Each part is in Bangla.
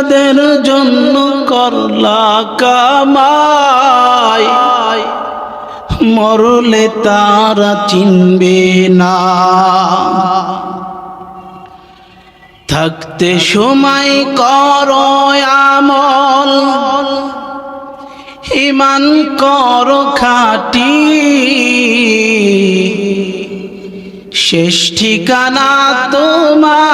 যাদের জন্য করলা কামাই। মরলে তারা চিনবে না। থাকতে সময় কর আমল। ইমান কর খাটি। শেষ ঠিকানা তোমার।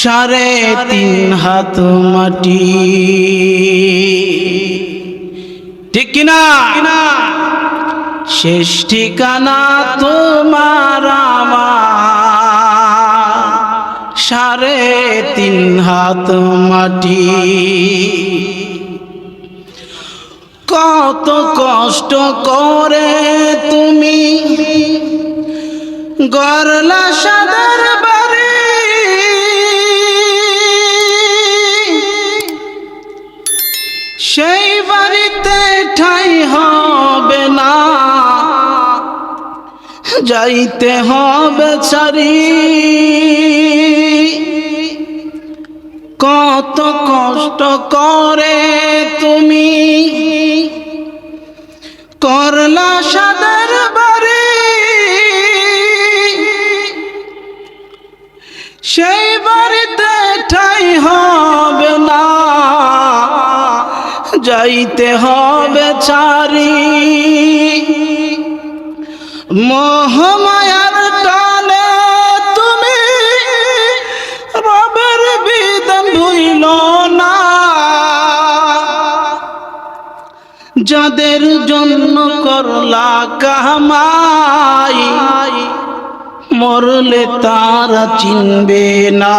সাড়ে তিন হাত মাটি। ঠিক কিনা? শেষ ঠিকানা তোমার সাড়ে তিন হাত মাটি। কত কষ্ট করে তুমি গরলা সাদার বাড়ি। সেই বাড়িতে ঠাই হবে না। যাইতে হবে ছাড়ি কত কষ্ট করে তুমি করলা সাদার বাড়ি। সেই বাড়িতে ঠাই হবে না। যাইতে হবে ছাড়ি। মহামায়ার টানে তুমি রবের বিধান ভুইল না। যাদের জন্য করলা কামাই, মরলে তারা চিনবে না।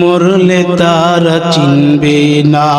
মরলে তারা চিনবে না।